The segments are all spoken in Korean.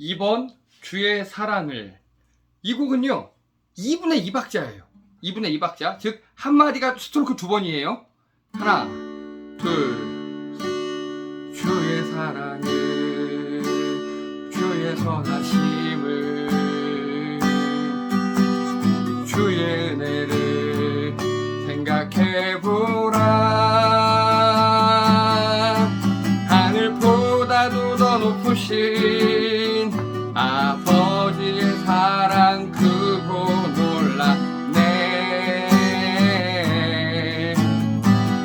2번 주의 사랑을. 이 곡은요 2분의 2박자예요. 2분의 2박자. 즉 한마디가 스트로크 두 번이에요. 하나 둘 주의 사랑을 주의 선하심 더 높으신 아버지의 사랑 크고 놀랍네.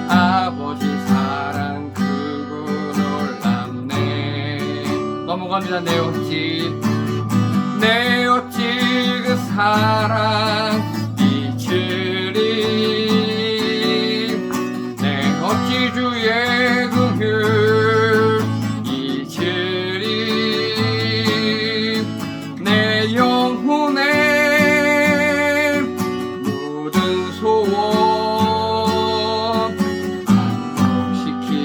아버지 사랑 크고 놀랍네. 넘어갑니다. 내 어찌 내 어찌 그 사랑 내 영혼의 모든 소원 만족시킨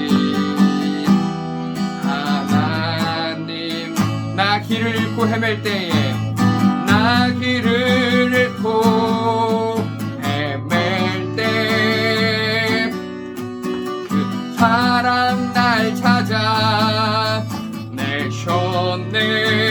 하나님 나 길을 잃고 헤맬 때에 나 길을 잃고 헤맬 때 그 사랑 날 찾아 내셨네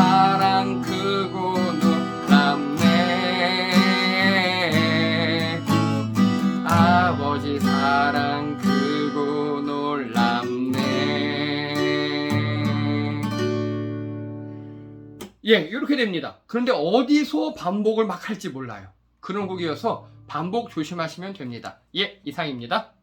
예 이렇게 됩니다. 그런데 어디서 반복을 막 할지 몰라요. 그런 곡이어서 반복 조심하시면 됩니다. 예 이상입니다